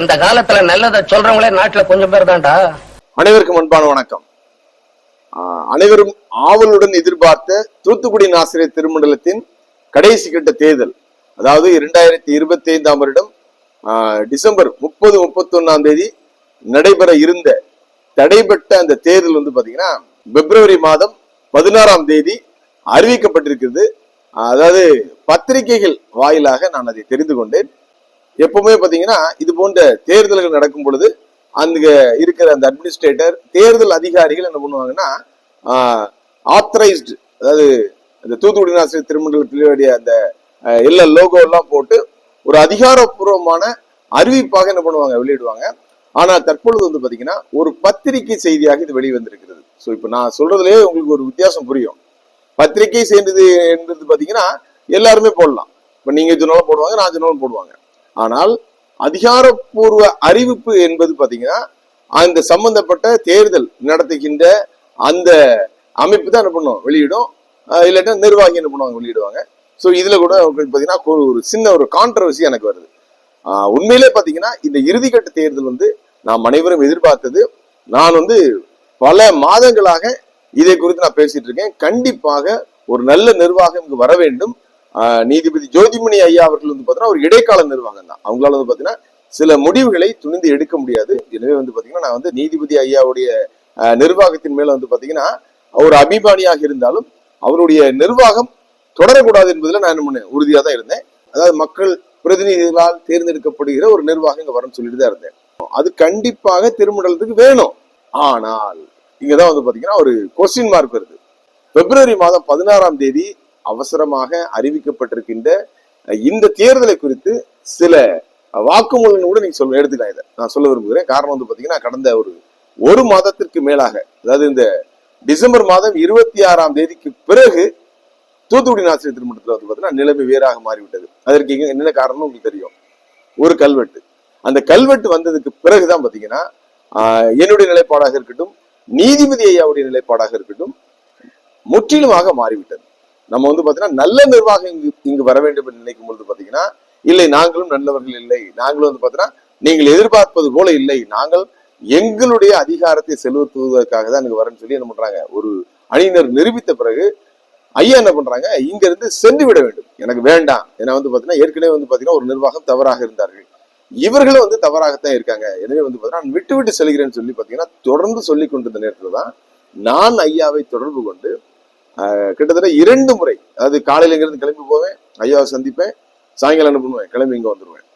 இந்த காலத்துல நல்லதை சொல்றவங்களே நாட்டுல கொஞ்சம் பேர் தான்டா. அனைவருக்கும் அன்பான வணக்கம். அனைவரும் ஆவலுடன் எதிர்பார்த்த தூத்துக்குடி ஆசிரியர் திருமண்டலத்தின் கடைசி கட்ட தேர்தல் அதாவது இரண்டாயிரத்தி இருபத்தி ஐந்தாம் வருடம் ஆஹ் டிசம்பர் முப்பது முப்பத்தி ஒன்னாம் தேதி நடைபெற இருந்த தடைபட்ட அந்த தேர்தல் வந்து பாத்தீங்கன்னா பிப்ரவரி மாதம் பதினாறாம் தேதி அறிவிக்கப்பட்டிருக்கிறது. அதாவது பத்திரிகைகள் வாயிலாக நான் அதை தெரிந்து கொண்டேன். எப்பவுமே பார்த்தீங்கன்னா இது போன்ற தேர்தல்கள் நடக்கும் பொழுது அங்க இருக்கிற அந்த அட்மினிஸ்ட்ரேட்டர் தேர்தல் அதிகாரிகள் என்ன பண்ணுவாங்கன்னா ஆத்தரைஸ்டு அதாவது இந்த தூத்துக்குடி நாசிரியர் திருமண்டலத்திலுடைய அந்த எல்லா லோகோ எல்லாம் போட்டு ஒரு அதிகாரப்பூர்வமான அறிவிப்பாக என்ன பண்ணுவாங்க வெளியிடுவாங்க. ஆனால் தற்பொழுது வந்து பார்த்தீங்கன்னா ஒரு பத்திரிகை செய்தியாக இது வெளிவந்திருக்கிறது. ஸோ இப்போ நான் சொல்றதுலயே உங்களுக்கு ஒரு வித்தியாசம் புரியும். பத்திரிகை செய்தது என்றது பார்த்தீங்கன்னா எல்லாருமே போடலாம். இப்போ நீங்க சொன்னாலும் போடுவாங்க நான் சொன்னாலும் போடுவாங்க. ஆனால் அதிகாரப்பூர்வ அறிவிப்பு என்பது பார்த்தீங்கன்னா அந்த சம்பந்தப்பட்ட தேர்தல் நடத்துகின்ற அந்த அமைப்பு தான் என்ன பண்ணுவோம் வெளியிடும். இல்லாட்டா நிர்வாகி என்ன பண்ணுவாங்க? வெளியிடுவாங்க. ஸோ இதுல கூட பார்த்தீங்கன்னா ஒரு- சின்ன ஒரு கான்ட்ரவர்சி எனக்கு வருது. உண்மையிலே பார்த்தீங்கன்னா இந்த இறுதிக்கட்ட தேர்தல் வந்து நாம் அனைவரும் எதிர்பார்த்தது. நான் வந்து பல மாதங்களாக இதை குறித்து நான் பேசிட்டு இருக்கேன். கண்டிப்பாக ஒரு நல்ல நிர்வாகம் இங்கு வர வேண்டும். நீதிபதி ஜோதிமணி ஐயா அவர்கள் வந்து பாத்தீங்கன்னா ஒரு இடைக்கால நிர்வாகம் தான். அவங்களால வந்து பாத்தீங்கன்னா சில முடிவுகளை துணிந்து எடுக்க முடியாது. எனவே வந்து பாத்தீங்கன்னா நான் வந்து நீதிபதி ஐயாவுடைய நிர்வாகத்தின் மேல வந்து பாத்தீங்கன்னா ஒரு அபிமானியாக இருந்தாலும் அவருடைய நிர்வாகம் தொடரக்கூடாது என்பதுல நான் என்ன பண்ணேன் உறுதியா தான் இருந்தேன். அதாவது மக்கள் பிரதிநிதிகளால் தேர்ந்தெடுக்கப்படுகிற ஒரு நிர்வாகம் இங்க வரணும்னு சொல்லிட்டு தான் இருந்தேன். அது கண்டிப்பாக திருமண்டலத்துக்கு வேணும். ஆனால் இங்கதான் வந்து பாத்தீங்கன்னா ஒரு கொஸ்டின் மார்க் வருது. பிப்ரவரி மாதம் பதினாறாம் தேதி அவசரமாக அறிவிக்கப்பட்டிருக்கின்ற இந்த தேர்தலை குறித்து சில வாக்குமூலங்கள் கூட நீங்க சொல்ல எடுத்துக்கலாம் இதை. நான் சொல்ல விரும்புகிறேன். காரணம் வந்து பாத்தீங்கன்னா கடந்த ஒரு ஒரு மாதத்திற்கு மேலாக அதாவது இந்த டிசம்பர் மாதம் இருபத்தி ஆறாம் தேதிக்கு பிறகு தூத்துக்குடி நாசிரியர் திருமணத்தில் வந்து பாத்தீங்கன்னா நிலைமை வேறாக மாறிவிட்டது. அதற்கு இங்க என்ன காரணம் உங்களுக்கு தெரியும்? ஒரு கல்வெட்டு. அந்த கல்வெட்டு வந்ததுக்கு பிறகுதான் பாத்தீங்கன்னா என்னுடைய நிலைப்பாடாக இருக்கட்டும் நீதிபதி ஐயாவுடைய நிலைப்பாடாக இருக்கட்டும் முற்றிலுமாக மாறிவிட்டது. நம்ம வந்து பாத்தீங்கன்னா நல்ல நிர்வாகம் இங்கு இங்கு வர வேண்டும் என்று நினைக்கும் பொழுது பாத்தீங்கன்னா இல்லை நாங்களும் நல்லவர்கள் இல்லை. நாங்களும் வந்து பாத்தீங்கன்னா நீங்கள் எதிர்பார்ப்பது போல இல்லை. நாங்கள் எங்களுடைய அதிகாரத்தை செலுத்துவதற்காக தான் இங்க வரேன்னு சொல்லி என்ன பண்றாங்க? ஒரு அணியினர் நிரூபித்த பிறகு ஐயா என்ன பண்றாங்க? இங்க இருந்து சென்று விட வேண்டும். எனக்கு வேண்டாம். ஏன்னா வந்து பாத்தீங்கன்னா ஏற்கனவே வந்து பாத்தீங்கன்னா ஒரு நிர்வாகம் தவறாக இருந்தார்கள். இவர்களும் வந்து தவறாகத்தான் இருக்காங்க. எனவே வந்து பாத்தீங்கன்னா விட்டு விட்டு செல்கிறேன்னு சொல்லி பாத்தீங்கன்னா தொடர்ந்து சொல்லி கொண்டிருந்த நேரத்துல தான் நான் ஐயாவை தொடர்பு கொண்டு கிட்டத்தட்ட இரண்டு முறை அதாவது காலையில இங்கிருந்து கிளம்பி போவேன் ஐயாவை சந்திப்பேன் சாயங்காலம் என்ன பண்ணுவேன் கிளம்பி இங்க வந்துருவேன்.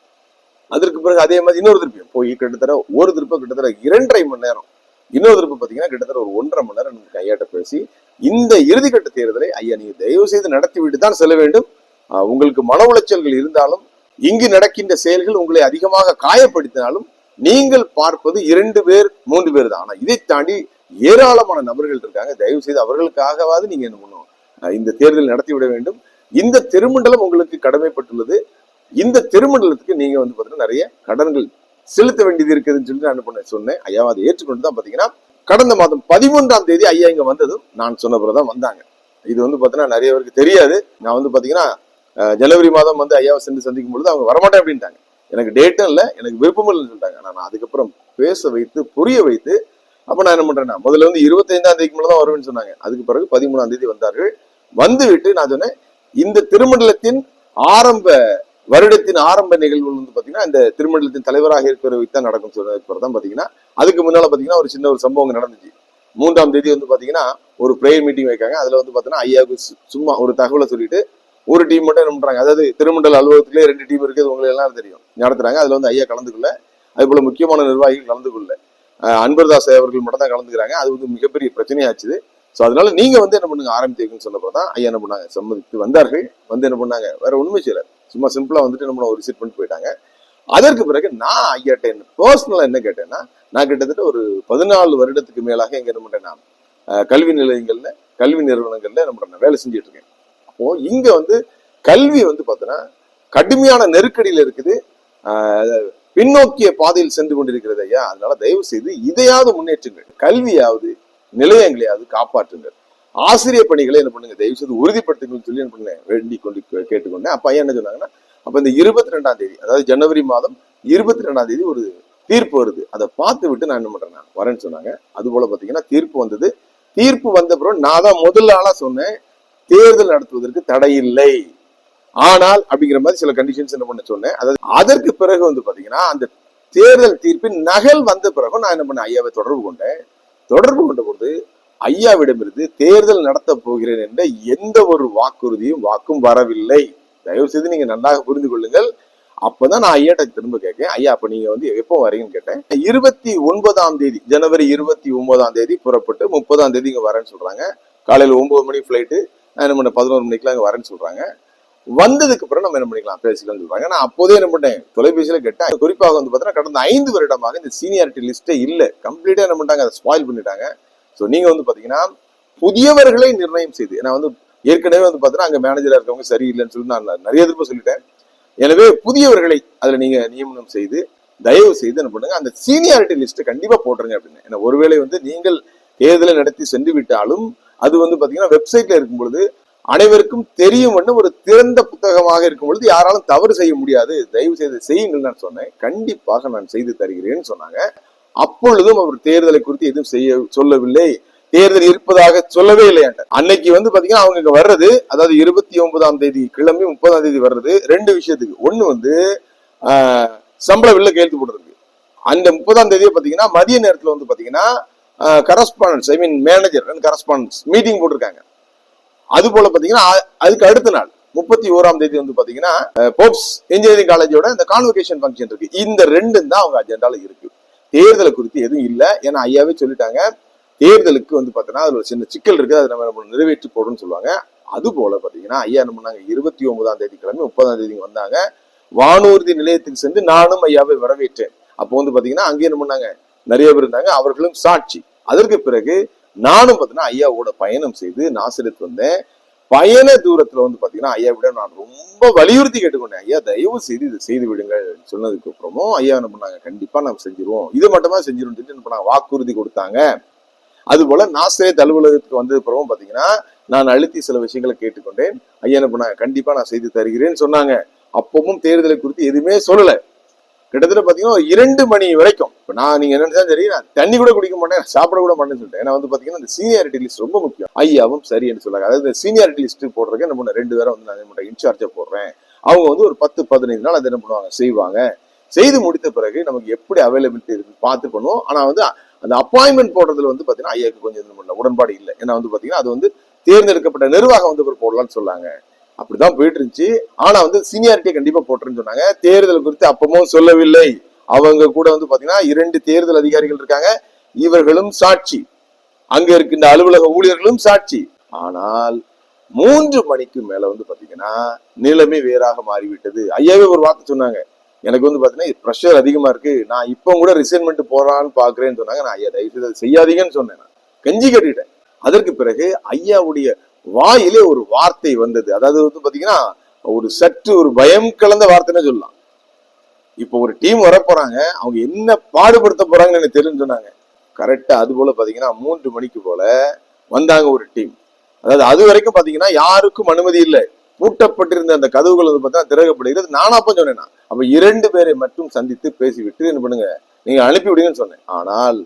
அதற்கு பிறகு அதே மாதிரி இன்னொரு திருப்பியும் போய் கிட்டத்தட்ட ஒரு திருப்பம் கிட்டத்தட்ட இரண்டரை மணி நேரம் இன்னொரு திருப்பம் பாத்தீங்கன்னா கிட்டத்தட்ட ஒரு ஒன்றரை மணி நேரம் எனக்கு ஐயாட்ட பேசி இந்த இறுதிக்கட்ட தேர்தலை ஐயா நீங்க தயவு செய்து நடத்திவிட்டு தான் செல்ல வேண்டும். உங்களுக்கு மன உளைச்சல்கள் இருந்தாலும் இங்கு நடக்கின்ற செயல்கள் உங்களை அதிகமாக காயப்படுத்தினாலும் நீங்கள் பார்ப்பது இரண்டு பேர் மூன்று பேர் தான். ஆனா இதை தாண்டி ஏராளமான நபர்கள் இருக்காங்க. தயவு செய்து அவர்களுக்காகவாது நீங்க என்ன பண்ணுவோம் இந்த தேர்தல் நடத்தி விட வேண்டும். இந்த திருமண்டலம் உங்களுக்கு கடமைப்பட்டுள்ளது. இந்த திருமண்டலத்துக்கு நீங்க வந்து பாத்தீங்கன்னா நிறைய கடன்கள் செலுத்த வேண்டியது இருக்குதுன்னு சொல்லி நான் பண்ண சொன்னேன். ஐயா அதை ஏற்றுக்கொண்டு தான் பாத்தீங்கன்னா கடந்த மாதம் பதிமூன்றாம் தேதி ஐயா இங்க வந்ததும் நான் சொன்ன தான் வந்தாங்க. இது வந்து பாத்தீங்கன்னா நிறைய பேருக்கு தெரியாது. நான் வந்து பாத்தீங்கன்னா ஜனவரி மாதம் வந்து ஐயாவை சென்று சந்திக்கும் பொழுது அவங்க வரமாட்டேன் அப்படின்ட்டாங்க. எனக்கு டேட்டும் இல்லை எனக்கு விருப்பம் இல்லைன்னு சொல்லிட்டாங்க. ஆனா நான் அதுக்கப்புறம் பேச வைத்து புரிய வைத்து அப்ப நான் என்ன பண்றேன்னா முதல்ல வந்து இருபத்தைந்தாம் தேதிக்கு மேல தான் வருவேன்னு சொன்னாங்க. அதுக்கு பிறகு பதிமூணாம் தேதி வந்தார்கள். வந்துவிட்டு நான் சொன்னேன் இந்த திருமண்டலத்தின் ஆரம்ப வருடத்தின் ஆரம்ப நிகழ்வுகள் வந்து பாத்தீங்கன்னா இந்த திருமண்டலத்தின் தலைவராக இருக்கிறவருக்கு தான் நடக்கும் சொன்னதுக்கு தான் பாத்தீங்கன்னா அதுக்கு முன்னால பாத்தீங்கன்னா ஒரு சின்ன ஒரு சம்பவம் நடந்துச்சு. மூன்றாம் தேதி வந்து பாத்தீங்கன்னா ஒரு ப்ரேயர் மீட்டிங் வைக்காங்க அதுல வந்து பாத்தீங்கன்னா ஐயாவுக்கு சு- சும்மா ஒரு தகவலை சொல்லிட்டு ஒரு டீம் மட்டும் என்ன பண்றாங்க. அதாவது திருமண்டல அலுவலகத்திலே ரெண்டு டீம் இருக்குது. உங்களுக்கு எல்லாம் தெரியும். நடத்துறாங்க. அதுல வந்து ஐயா கலந்துக்கல. அது போல முக்கியமான நிர்வாகிகள் கலந்து கொள்ள அன்பர்தாஸ் அவர்கள் மட்டும் தான் கலந்துக்கிறாங்க. அது வந்து மிகப்பெரிய பிரச்சனையாச்சுது. ஸோ அதனால நீங்க வந்து என்ன பண்ணுங்க? ஆரம்பித்தீங்கன்னு சொன்னப்போ தான் ஐயா என்ன பண்ணாங்க? சம்மதித்து வந்தார்கள். வந்து என்ன பண்ணாங்க? வேற ஒண்ணுமே செய்யல. சும்மா சிம்பிளா வந்துட்டு என்ன ஒரு விசிட் பண்ணிட்டு போயிட்டாங்க. அதற்கு பிறகு நான் ஐயாட்ட என்ன பர்சனலா என்ன கேட்டேன்னா நான் கிட்டத்தட்ட ஒரு பதினாலு வருடத்துக்கு மேலாக எங்க என்ன பண்றேன்னா நான் கல்வி நிலையங்கள்ல கல்வி நிறுவனங்கள்ல என்ன பண்றேன் வேலை செஞ்சுட்டு இருக்கேன் அப்போ இங்க வந்து கல்வி வந்து பார்த்தோன்னா கடுமையான நெருக்கடியில இருக்குது. பின்னோக்கிய பாதையில் சென்று கொண்டிருக்கிறது ஐயா. அதனால தயவு செய்து இதையாவது முன்னேற்றுங்கள். கல்வியாவது நிலையங்களையாவது காப்பாற்றுங்கள். ஆசிரியர் பணிகளை என்ன பண்ணுங்க தயவு செய்து உறுதிப்படுத்துங்கன்னு சொல்லி என்ன பண்ணேன் வேண்டி கொண்டு கேட்டுக்கொண்டேன் அப்ப ஐயா என்ன சொன்னாங்கன்னா அப்ப இந்த இருபத்தி ரெண்டாம் தேதி அதாவது ஜனவரி மாதம் இருபத்தி ரெண்டாம் தேதி ஒரு தீர்ப்பு வருது. அதை பார்த்து விட்டு நான் என்ன பண்றேன் வரேன்னு சொன்னாங்க. அது போல பாத்தீங்கன்னா தீர்ப்பு வந்தது. தீர்ப்பு வந்த பிறகு நான் தான் முதல் ஆளா சொன்னேன் தேர்தல் நடத்துவதற்கு தடை இல்லை. ஆனால் அப்படிங்கிற மாதிரி சில கண்டிஷன்ஸ் என்ன பண்ண சொன்னேன். அதாவது அதற்கு பிறகு வந்து பாத்தீங்கன்னா அந்த தேர்தல் தீர்ப்பின் நகல் வந்த பிறகு நான் என்ன பண்ணேன் ஐயாவை தொடர்பு கொண்டேன். தொடர்பு கொண்ட பொழுது ஐயாவிடமிருந்து தேர்தல் நடத்த போகிறேன் என்ற எந்த ஒரு வாக்குறுதியும் வாக்கும் வரவில்லை. தயவு செய்து நீங்க நன்றாக புரிந்து கொள்ளுங்கள். அப்பதான் நான் ஐயாட்ட திரும்ப கேட்கேன் ஐயா அப்ப நீங்க வந்து எப்போ வரீங்கன்னு கேட்டேன். இருபத்தி ஒன்பதாம் தேதி ஜனவரி இருபத்தி ஒன்பதாம் தேதி புறப்பட்டு முப்பதாம் தேதி இங்க வரேன்னு சொல்றாங்க. காலையில ஒன்பது மணி ஃபிளைட்டு நான் என்ன பண்ண பதினோரு மணிக்கெல்லாம் இங்க வரேன்னு சொல்றாங்க. வந்ததுக்கு அப்புறம் நம்ம என்ன பண்ணிக்கலாம்? பேசிக்கலாம்னு சொல்றாங்க நான் அப்போதே என்ன பண்ணேன் தொலைபேசியில கேட்டேன். குறிப்பாக வந்து பார்த்தீங்கன்னா கடந்த ஐந்து வருடமாக இந்த சீனியாரிட்டி லிஸ்டே இல்லை. கம்ப்ளீட்டா என்ன பண்ணிட்டாங்க? அதை ஸ்பாயில் பண்ணிட்டாங்க. ஸோ நீங்க வந்து பாத்தீங்கன்னா புதியவர்களை நிர்ணயம் செய்து நான் வந்து ஏற்கனவே வந்து பார்த்தீங்கன்னா அங்கே மேனேஜரா இருக்கவங்க சரியில்லைன்னு சொல்லி நான் நிறைய திருப்ப சொல்லிட்டேன். எனவே புதியவர்களை அதுல நீங்க நியமனம் செய்து தயவு செய்து என்ன பண்ணுங்க அந்த சீனியாரிட்டி லிஸ்ட்டை கண்டிப்பாக போட்டுருங்க அப்படின்னு. ஏன்னா ஒருவேளை வந்து நீங்கள் தேர்தலை நடத்தி சென்று விட்டாலும் அது வந்து பார்த்தீங்கன்னா வெப்சைட்ல இருக்கும் பொழுது அனைவருக்கும் தெரியும் ஒரு திறந்த புத்தகமாக இருக்கும் பொழுது யாராலும் தவறு செய்ய முடியாது. தயவு செய்து செய்யுங்கள் நான் சொன்னேன். கண்டிப்பாக நான் செய்து தருகிறேன்னு சொன்னாங்க. அப்பொழுதும் அவர் தேர்தலை குறித்து எதுவும் செய்ய சொல்லவில்லை. தேர்தல் இருப்பதாக சொல்லவே இல்லை அன்னைக்கு வந்து பாத்தீங்கன்னா அவங்க இங்க வர்றது அதாவது இருபத்தி ஒன்பதாம் தேதி கிளம்பி முப்பதாம் தேதி வர்றது ரெண்டு விஷயத்துக்கு. ஒண்ணு வந்து சம்பள வில்ல கையெழுத்து போடுறதுக்கு அந்த முப்பதாம் தேதியை பாத்தீங்கன்னா மதிய நேரத்துல வந்து பாத்தீங்கன்னா correspondence I mean manager and correspondence meeting போட்டிருக்காங்க. அது போல பாத்தீங்கன்னா அதுக்கு அடுத்த நாள் முப்பத்தி ஓராம் தேதி வந்து பாத்தீங்கன்னா போப்ஸ் இன்ஜினியரிங் காலேஜோட இந்த கான்வகேஷன் ஃபங்க்ஷன் இருக்கு. இந்த ரெண்டும் தான் அவங்க அஜெண்டால இருக்கு. தேர்தலை குறித்து எதுவும் இல்ல. ஏன்னா ஐயாவே சொல்லிட்டாங்க. தேர்தலுக்கு வந்து பாத்தீங்கன்னா அதுல ஒரு சின்ன சிக்கல் இருக்கு. அதை நம்ம நிறைவேற்றி போடுன்னு சொல்லுவாங்க. அது போல பாத்தீங்கன்னா ஐயா என்ன பண்ணாங்க? இருபத்தி ஒன்பதாம் தேதி கிழமை முப்பதாம் தேதி வந்தாங்க. வானூர்தி நிலையத்துக்கு சென்று நானும் ஐயாவை வரவேற்றேன். அப்போ வந்து பாத்தீங்கன்னா அங்கே என்ன பண்ணாங்க? நிறைய பேர் இருந்தாங்க. அவர்களும் சாட்சி. அதற்கு பிறகு நானும் பார்த்தீங்கன்னா ஐயாவோட பயணம் செய்து நாசிரத்து வந்தேன். பயண தூரத்துல வந்து பாத்தீங்கன்னா ஐயா விட நான் ரொம்ப வலியுறுத்தி கேட்டுக்கொண்டேன். ஐயா தயவு செய்து இதை செய்து விடுங்கள் சொன்னதுக்கு அப்புறமும் ஐயா என்ன பண்ணாங்க கண்டிப்பா நம்ம செஞ்சிருவோம். இது மட்டுமா செஞ்சிருவோம் சொல்லிட்டு என்ன பண்ணாங்க வாக்குறுதி கொடுத்தாங்க. அது போல நாசிரியத் அலுவலகத்துக்கு வந்தது அப்புறமும் பாத்தீங்கன்னா நான் அழுத்தி சில விஷயங்களை கேட்டுக்கொண்டேன். ஐயா என்ன பண்ணாங்க கண்டிப்பா நான் செய்து தருகிறேன்னு சொன்னாங்க. அப்பவும் தேர்தலை குறித்து எதுவுமே சொல்லலை. கிட்டத்தட்ட பாத்தீங்கன்னா இரண்டு மணி வரைக்கும். இப்போ நான் நீங்க என்ன நினைச்சா சரி நான் தண்ணி கூட குடிக்க மாட்டேன் சாப்பிட கூட மாட்டேன்னு சொல்லிட்டேன். ஏன்னா வந்து பாத்தீங்கன்னா இந்த சீனியாரிட்டி லிஸ்ட் ரொம்ப முக்கியம். ஐயாவும் சரின்னு சொல்லாங்க. அதாவது இந்த சீனியாரிட்டி லிஸ்ட் போடுறதுக்கு என்ன பண்ண ரெண்டு பேரும் வந்து நான் என்ன இன்சார்ஜை போடுறேன். அவங்க வந்து ஒரு பத்து பதினைந்து நாள் அதை என்ன பண்ணுவாங்க? செய்வாங்க. செய்து முடித்த பிறகு நமக்கு எப்படி அவைலபிலிட்டி இருக்கு பார்த்து பண்ணுவோம். ஆனா வந்து அந்த அப்பாயின்மெண்ட் போடுறதுல வந்து பாத்தீங்கன்னா ஐயாவுக்கு கொஞ்சம் இது பண்ணல உடன்பாடு இல்லை. ஏன்னா வந்து பாத்தீங்கன்னா அது வந்து தேர்ந்தெடுக்கப்பட்ட நிர்வாகம் வந்து போடலாம்னு சொன்னாங்க அப்படிதான் போயிட்டு இருந்துச்சு ஆனா வந்து சீனியாரிட்டியை கண்டிப்பா போட்டுருன்னு சொன்னாங்க. தேர்தல் குறித்து அப்பமும் சொல்லவில்லை. அவங்க கூட வந்து பாத்தீங்கன்னா இரண்டு தேர்தல் அதிகாரிகள் இருக்காங்க. இவர்களும் சாட்சி. அங்க இருக்கின்ற அலுவலக ஊழியர்களும் சாட்சி. ஆனால் மூன்று மணிக்கு மேல வந்து பாத்தீங்கன்னா நிலைமை வேறாக மாறிவிட்டது. ஐயாவே ஒரு வார்த்தை சொன்னாங்க. எனக்கு வந்து பாத்தீங்கன்னா ப்ரெஷர் அதிகமா இருக்கு. நான் இப்போ கூட ரிசைன்மெண்ட் போறான்னு பாக்குறேன்னு சொன்னாங்க. நான் ஐயா தயவு செய்து அதை செய்யாதீங்கன்னு சொன்னேன் நான். கெஞ்சி கட்டிட்டேன். அதற்கு பிறகு ஐயாவுடைய வாயிலே ஒரு வார்த்தை வந்தது. அதாவது வந்து பாத்தீங்கன்னா ஒரு சற்று ஒரு பயம் கலந்த வார்த்தைன்னு சொல்லலாம். இப்போ ஒரு டீம் வர போறாங்க அவங்க என்ன பாடுபடுத்த போறாங்கன்னு எனக்கு தெரியும்னு சொன்னாங்க. கரெக்டா அது போல பாத்தீங்கன்னா மூன்று மணிக்கு போல வந்தாங்க ஒரு டீம். அதாவது அது வரைக்கும் பாத்தீங்கன்னா யாருக்கும் அனுமதி இல்லை. பூட்டப்பட்டிருந்த அந்த கதவுகள் வந்து பார்த்தா திறகப்படுகிறது நானா அப்ப சொன்னேன் அப்ப இரண்டு பேரை மட்டும் சந்தித்து பேசிவிட்டு என்ன பண்ணுங்க நீங்க அனுப்பி விடுங்கன்னு சொன்னேன். ஆனால்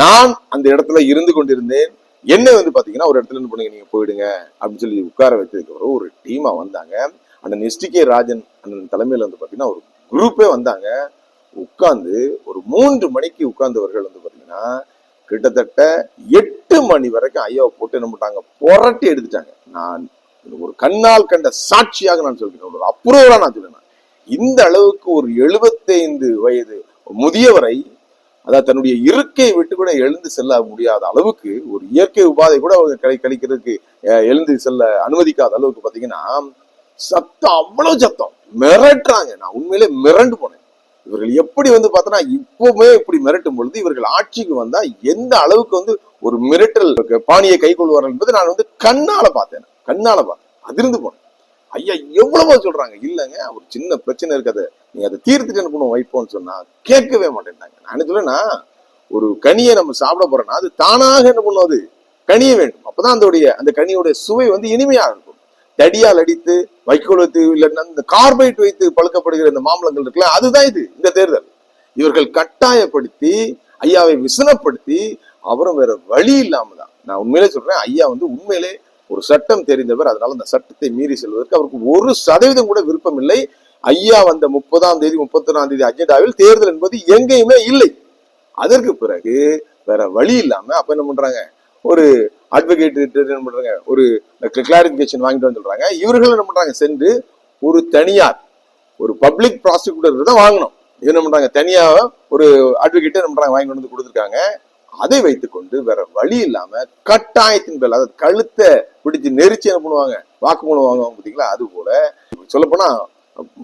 நான் அந்த இடத்துல இருந்து கொண்டிருந்தேன். என்ன வந்து பாத்தீங்கன்னா ஒரு இடத்துல என்ன பண்ணுங்க நீங்க போயிடுங்க அப்படின்னு சொல்லி உட்கார வச்சதுக்கு ஒரு டீமா வந்தாங்க. அந்த எஸ்டிகே ராஜன் அந்த தலைமையில வந்து பாத்தீங்கன்னா ஒரு குரூப்பே வந்தாங்க. உட்கார்ந்து ஒரு மூன்று மணிக்கு உட்கார்ந்தவர்கள் வந்து பாத்தீங்கன்னா கிட்டத்தட்ட எட்டு மணி வரைக்கும் ஐயாவை போட்டு என்ன பண்ணிட்டாங்க புரட்டி எடுத்துட்டாங்க. நான் ஒரு கண்ணால் கண்ட சாட்சியாக நான் சொல்கிறேன் ஒரு அப்ரூவலா நான் சொல்லுறேன் இந்த அளவுக்கு ஒரு எழுபத்தைந்து வயது முதியவரை அதாவது தன்னுடைய இருக்கையை விட்டு கூட எழுந்து செல்ல முடியாத அளவுக்கு ஒரு இயற்கை உபாதை கூட அவங்க கழி கழிக்கிறதுக்கு எழுந்து செல்ல அனுமதிக்காத அளவுக்கு பாத்தீங்கன்னா சத்தம் அவ்வளவு சத்தம். மிரட்டுறாங்க. நான் உண்மையிலே மிரண்டு போனேன். இவர்கள் எப்படி வந்து பார்த்தோன்னா இப்பவுமே இப்படி மிரட்டும் பொழுது இவர்கள் ஆட்சிக்கு வந்தா எந்த அளவுக்கு வந்து ஒரு மிரட்டல் பாணியை கை கொள்வார்கள் என்பது நான் வந்து கண்ணால பார்த்தேன். கண்ணால பார்த்தேன். அதிர்ந்து போனேன். ஐயா எவ்வளவோ சொல்றாங்க. இல்லைங்க ஒரு சின்ன பிரச்சனை இருக்குது. நீ அதை தீர்த்துட்டு என்ன பண்ணுவோம்? வைப்போம்னு சொன்னா கேட்கவே மாட்டேன்ட்டாங்க. நான் என்ன ஒரு கனியை நம்ம சாப்பிட போறோம்னா அது தானாக என்ன பண்ணும் அது? கனிய வேண்டும். அப்பதான் அதோடைய அந்த கனியோட சுவை வந்து இனிமையா இருக்கும். தடியால் அடித்து வைக்கோலத்து இல்லைன்னா இந்த கார்பைட் வைத்து பழுக்கப்படுகிற இந்த மாம்பழங்கள் இருக்குல்ல அதுதான் இது இந்த தேர்தல். இவர்கள் கட்டாயப்படுத்தி ஐயாவை விசனப்படுத்தி அவரும் வேற வழி இல்லாம தான். நான் உண்மையிலே சொல்றேன் ஐயா வந்து உண்மையிலே ஒரு சட்டம் தெரிந்தவர் அதனால அந்த சட்டத்தை மீறி செல்வதற்கு அவருக்கு ஒரு சதவீதம் கூட விருப்பம் இல்லை ஐயா வந்த முப்பதாம் தேதி முப்பத்தொன்னாம் தேதி அஜெண்டாவில் தேர்தல் என்பது எங்கேயுமே இல்லை. அதற்கு பிறகு வேற வழி இல்லாம அப்ப என்ன பண்றாங்க? ஒரு அட்வொகேட் என்ன பண்றாங்க? ஒரு கிளாரிபிகேஷன் வாங்கிட்டு வந்து சொல்றாங்க. இவர்கள் என்ன பண்றாங்க? சென்று ஒரு தனியார் ஒரு பப்ளிக் ப்ராசிக்யூட்டர் தான் வாங்கணும். இது என்ன பண்றாங்க? தனியா ஒரு அட்வொகேட் என்ன பண்றாங்க? வாங்கி வந்து கொடுத்துருக்காங்க. அதை வைத்துக்கொண்டு வேற வழி இல்லாம கட்டாயத்தின் பேர் அதாவது கழுத்தை பிடிச்சு நெரிச்சு என்ன பண்ணுவாங்க? வாக்குமூலம் வாங்குவாங்க பாத்தீங்களா? அது போல சொல்லப்போனா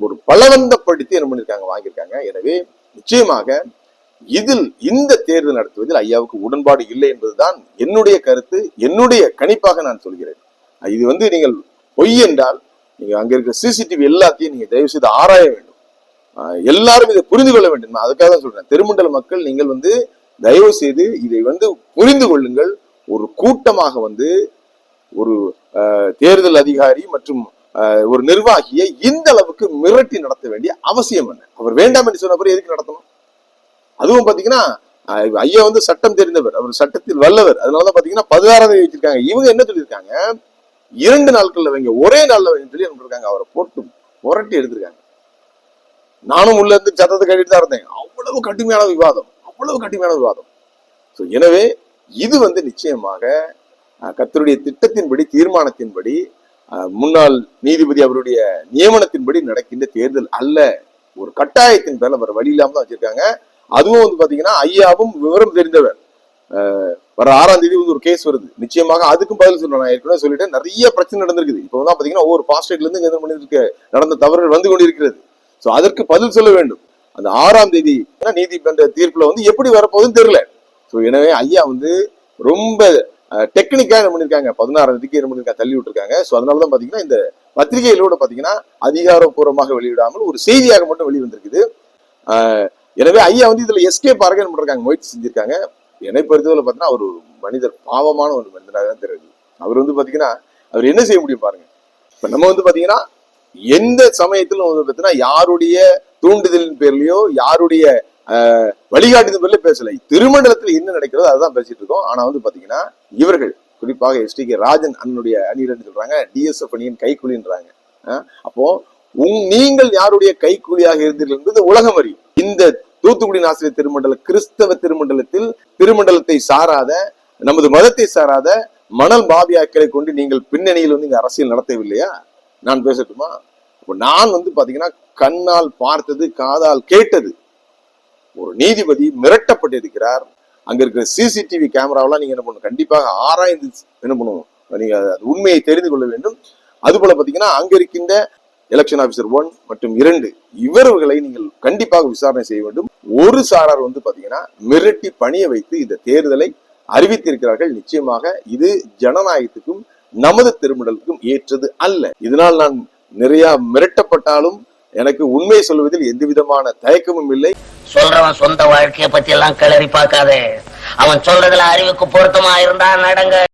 ஒரு பலவந்தப்படுத்தி என்ன பண்ணிருக்காங்க வாங்கியிருக்காங்க. எனவே நிச்சயமாக இதில் இந்த தேர்தல் நடத்துவதில் ஐயாவுக்கு உடன்பாடு இல்லை என்பதுதான் என்னுடைய கருத்து என்னுடைய கணிப்பாக நான் சொல்கிறேன். இது வந்து நீங்கள் பொய் என்றால் நீங்க அங்க இருக்கிற சிசிடிவி எல்லாத்தையும் நீங்க தயவு செய்து ஆராய வேண்டும். ஆஹ் எல்லாரும் இதை புரிந்து கொள்ள வேண்டும். நான் அதுக்காக தான் சொல்றேன். திருமண்டல மக்கள் நீங்கள் வந்து தயவு செய்து இதை வந்து புரிந்து கொள்ளுங்கள். ஒரு கூட்டமாக வந்து ஒரு தேர்தல் அதிகாரி மற்றும் ஒரு நிர்வாகியை இந்த அளவுக்கு மிரட்டி நடத்த வேண்டிய அவசியம் என்ன? அவர் வேண்டாம் என்று சொன்ன எதுக்கு நடத்தணும்? அதுவும் பாத்தீங்கன்னா ஐயா வந்து சட்டம் தெரிந்தவர் அவர் சட்டத்தில் வல்லவர். அதனாலதான் பாத்தீங்கன்னா பதினாறாம் தேதி வச்சிருக்காங்க. இவங்க என்ன சொல்லியிருக்காங்க? இரண்டு நாட்கள்ல வைங்க ஒரே நாள்ல வைங்க சொல்லி இருக்காங்க அவரை போட்டு புரட்டி எடுத்திருக்காங்க. நானும் உள்ள இருந்து சத்தத்தை கேட்டுட்டு தான் இருந்தேன். அவ்வளவு கடுமையான விவாதம். அவ்வளவு கடுமையான விவாதம். ஸோ எனவே இது வந்து நிச்சயமாக அஹ், திட்டத்தின்படி தீர்மானத்தின்படி முன்னாள் நீதிபதி அவருடைய நியமனத்தின்படி நடக்கின்ற தேர்தல் அல்ல. ஒரு கட்டாயத்தின் பேரில் வர வழி இல்லாமல் தான் வச்சிருக்காங்க. அதுவும் வந்து பாத்தீங்கன்னா ஐயாவும் விவரம் தெரிந்தவர். வர ஆறாம் தேதி வந்து ஒரு கேஸ் வருது. நிச்சயமாக அதுக்கும் பதில் சொல்லணும். நான் ஏற்கனவே சொல்லிட்டேன். நிறைய பிரச்சனை நடந்திருக்குது. இப்போ தான் பாத்தீங்கன்னா ஒவ்வொரு பாஸ்டேட்ல இருந்து பண்ணிருக்க நடந்த தவறுகள் வந்து கொண்டிருக்கிறது. ஸோ அதற்கு பதில் சொல்ல வேண்டும். அந்த ஆறாம் தேதி நீதிமன்ற தீர்ப்புல வந்து எப்படி வரப்போகுதுன்னு தெரியல. ஸோ எனவே ஐயா வந்து ரொம்ப டெக்னிக்கா என்ன பண்ணிருக்காங்க. பதினாறாம் தேதிக்கு என்ன பண்ணிருக்காங்க தள்ளி விட்டுருக்காங்க. ஸோ அதனால தான் பாத்தீங்கன்னா இந்த பத்திரிகைகளோட பாத்தீங்கன்னா அதிகாரப்பூர்வமாக வெளியிடாமல் ஒரு செய்தியாக மட்டும் வெளிவந்திருக்குது. ஆஹ் எனவே ஐயா வந்து இதுல எஸ்கே ஆக என்ன பண்றாங்க முயற்சி செஞ்சிருக்காங்க. என்னை பொறுத்தவரை பார்த்தீங்கன்னா அவர் ஒரு மனிதர் பாவமான ஒரு மனிதனாக தான் தெரியுது. அவர் வந்து பாத்தீங்கன்னா அவர் என்ன செய்ய முடியும் பாருங்க. இப்ப நம்ம வந்து பாத்தீங்கன்னா எந்த சமயத்திலும் வந்து பாத்தீங்கன்னா யாருடைய தூண்டுதலின் பேர்லயோ யாருடைய ஆஹ், வழிகாட்டுதல் பேர்ல பேசல. திருமண்டலத்தில் என்ன நடக்கிறதோ அதுதான் பேசிட்டு இருக்கோம். ஆனா வந்து பாத்தீங்கன்னா இவர்கள் குறிப்பாக எஸ்டி கே ராஜன் அண்ணனுடைய அணியினர் சொல்றாங்க? டிஎஸ்எஃப் அணியின் கைக்குழின்றாங்க. அப்போ உங் நீங்கள் யாருடைய கைக்கூலியாக இருந்தீர்கள் என்பது உலகம் அறியும். இந்த தூத்துக்குடி நாசிரியர் திருமண்டல கிறிஸ்தவ திருமண்டலத்தில் திருமண்டலத்தை சாராத நமது மதத்தை சாராத மணல் பாபியாக்களை கொண்டு நீங்கள் பின்னணியில் வந்து இங்க அரசியல் நடத்தவில்லையா? நான் பேசட்டுமா? அப்ப நான் வந்து பாத்தீங்கன்னா கண்ணால் பார்த்தது காதால் கேட்டது. ஒரு நீதிபதி மிரட்டப்பட்டிருக்கிறார். அங்க இருக்கிற சிசிடிவி கேமராவெல்லாம் நீங்க என்ன பண்ணணும்? கண்டிப்பாக ஆராய்ந்து என்ன பண்ணுவோம் நீங்க அது உண்மையை தெரிந்து கொள்ள வேண்டும். அதுபோல பாத்தீங்கன்னா அங்க இருக்கின்ற எலெக்ஷன் ஆபீசர் ஒன் மற்றும் இரண்டு இவர்களை நீங்கள் கண்டிப்பாக விசாரணை செய்ய வேண்டும். ஒரு சாரார் வந்து பாத்தீங்கன்னா மிரட்டி பணிய வைத்து இந்த தேர்தலை அறிவித்திருக்கிறார்கள். நிச்சயமாக இது ஜனநாயகத்துக்கும் நமது திருமணலுக்கும் ஏற்றது அல்ல. இதனால் நான் நிறைய மிரட்டப்பட்டாலும் எனக்கு உண்மை சொல்வதில் எந்த விதமான தயக்கமும் இல்லை. சொல்றவன் சொந்த வாழ்க்கையை பத்தி எல்லாம் கிளறி பார்க்காதே. அவன் சொல்றதுல அறிவுக்கு பொருத்தமா இருந்தா நடங்க.